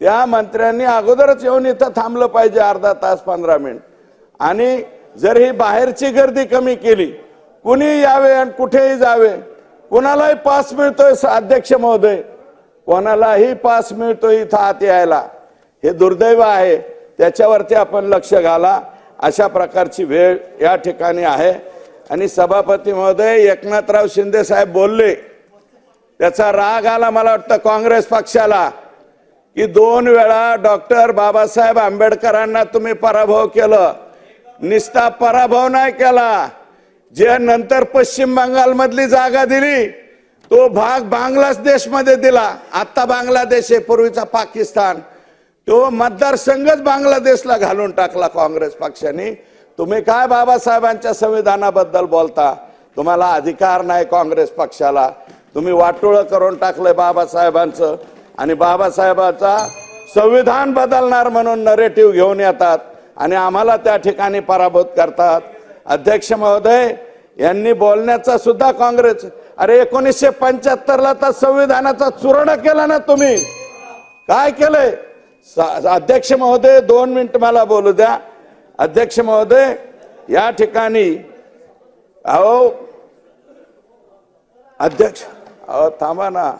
त्या मंत्र्यांनी अगोदरच येऊन इथं थांबलं पाहिजे अर्धा तास पंधरा मिनिट. आणि जर ही बाहेरची गर्दी कमी केली कुणी यावे आणि कुठेही जावे कुणालाही पास मिळतोय अध्यक्ष महोदय कोणालाही पास मिळतोय इथं आत यायला. हे दुर्दैव आहे. त्याच्यावरती आपण लक्ष घाला. अशा प्रकारची वेळ या ठिकाणी आहे. आणि सभापती महोदय एकनाथराव शिंदे साहेब बोलले त्याचा राग आला मला वाटतं काँग्रेस पक्षाला. की दोन वेळा डॉक्टर बाबासाहेब आंबेडकरांना तुम्ही पराभव केलं. निस्ता पराभव नाही केला. जे नंतर पश्चिम बंगाल मधली जागा दिली तो भाग बांगलादेशमध्ये दिला. आता बांगलादेश आहे पूर्वीचा पाकिस्तान. तो मतदारसंघच बांगलादेशला घालून टाकला काँग्रेस पक्षाने. तुम्ही काय बाबासाहेबांच्या संविधानाबद्दल बोलता? तुम्हाला अधिकार नाही काँग्रेस पक्षाला. तुम्ही वाटोळं करून टाकलंय बाबासाहेबांचं. आणि बाबासाहेबाचा संविधान बदलणार म्हणून नरेटिव्ह घेऊन येतात आणि आम्हाला त्या ठिकाणी पराभूत करतात. अध्यक्ष महोदय यांनी बोलण्याचा सुद्धा काँग्रेस अरे एकोणीसशे पंच्याहत्तरला तर संविधानाचा चुरण केला ना तुम्ही. काय केलंय? अध्यक्ष महोदय दोन मिनिट मला बोलू द्या. अध्यक्ष महोदय या ठिकाणी अहो अध्यक्ष अहो थांबा ना.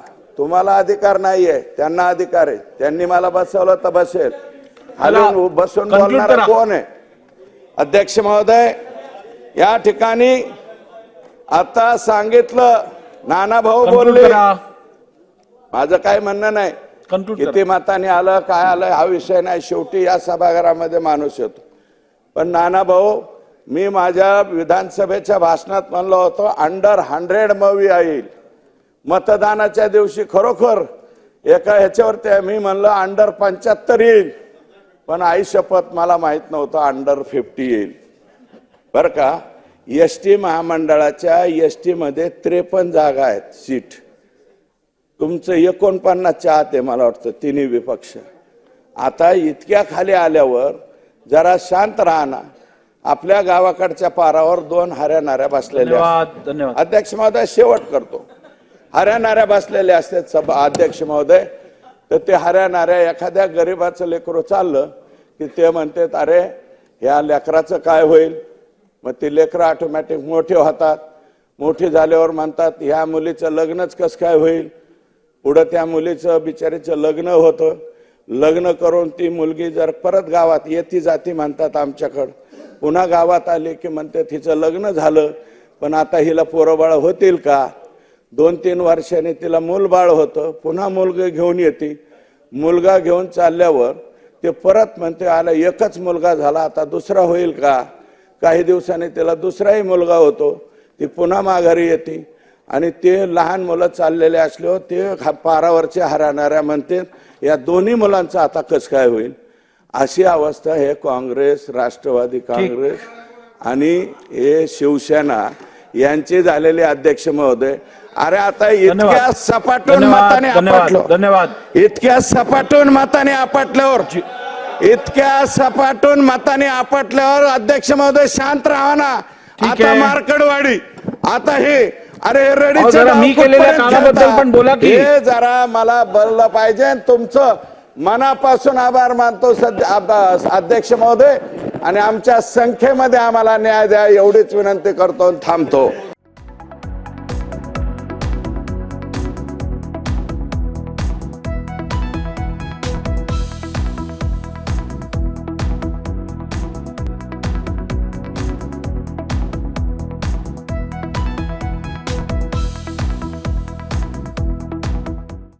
तुम्हाला अधिकार नाहीये त्यांना अधिकार आहे. त्यांनी मला बसवलं तर बसेल. हलून बसून बोलणार. कोण आहे? अध्यक्ष महोदय या ठिकाणी आता सांगितलं नाना भाऊ बोलले. माझं काय म्हणणं नाही. किती मताने आलं काय आलं हा विषय नाही. शेवटी या सभागृहामध्ये माणूस येतो. पण नाना भाऊ मी माझ्या विधानसभेच्या भाषणात म्हणलो होतो अंडर हंड्रेड मूवी येईल. मतदानाच्या दिवशी खरोखर एका ह्याच्यावरती मी म्हणलं अंडर पंच्याहत्तर येईल. पण आई शपथ मला माहीत नव्हतं अंडर फिफ्टी येईल. बर का? एस टी महामंडळाच्या एस टी मध्ये त्रेपन्न जागा आहेत सीट. तुमचं एकोणपन्नासच्या आत आहे मला वाटतं तिन्ही विपक्ष. आता इतक्या खाली आल्यावर जरा शांत राहणार आपल्या गावाकडच्या पारावर दोन हऱ्या नाऱ्या बसलेल्या अध्यक्ष महोदय शेवट करतो. हऱ्या नाऱ्या बसलेल्या असतात सभा अध्यक्ष महोदय. तर ते हऱ्या नाऱ्या एखाद्या गरीबाचं लेकरू चाललं की ते म्हणतात अरे ह्या लेकराचं काय होईल? मग ती लेकरं ऑटोमॅटिक मोठे होतात. मोठी झाल्यावर म्हणतात ह्या मुलीचं लग्नच कसं काय होईल? पुढं त्या मुलीचं बिचारीचं लग्न होतं. लग्न करून ती मुलगी जर परत गावात येती जाती म्हणतात आमच्याकडं. पुन्हा गावात आली की म्हणतात तिचं लग्न झालं पण आता हिला पोरबाळ होतील का? दोन तीन वर्षांनी तिला मूलबाळ होतं. पुन्हा मुलगा घेऊन येते. मुलगा घेऊन चालल्यावर ते परत म्हणते आला एकच मुलगा झाला आता दुसरा होईल का? काही दिवसांनी तिला दुसराही मुलगा होतो. ती पुन्हा माघारी येते. आणि ते लहान मुलं चाललेले असल्यावर ते पारावरचे हराणाऱ्या म्हणते या दोन्ही मुलांचं आता कसं काय होईल? अशी अवस्था हे काँग्रेस राष्ट्रवादी काँग्रेस आणि हे शिवसेना यांचे झालेले अध्यक्ष महोदय अरे आता इतक्या. सपाटून मताने आपटलो धन्यवाद इतक्या सपाटून मताने आपटल्यावर इतक्या सपाटून मताने आपटल्यावर अध्यक्ष महोदय शांत राहा ना आता. मार्कडवाडी आता हे अरे गाव मी केलेल्या कामाबद्दल? पण बोला की. हे जरा मला बोललं पाहिजे तुमचं मनापासून आभार मानतो सध्या अध्यक्ष महोदय. आणि आमच्या संख्येमध्ये आम्हाला न्याय द्या एवढीच विनंती करतो आणि थांबतो.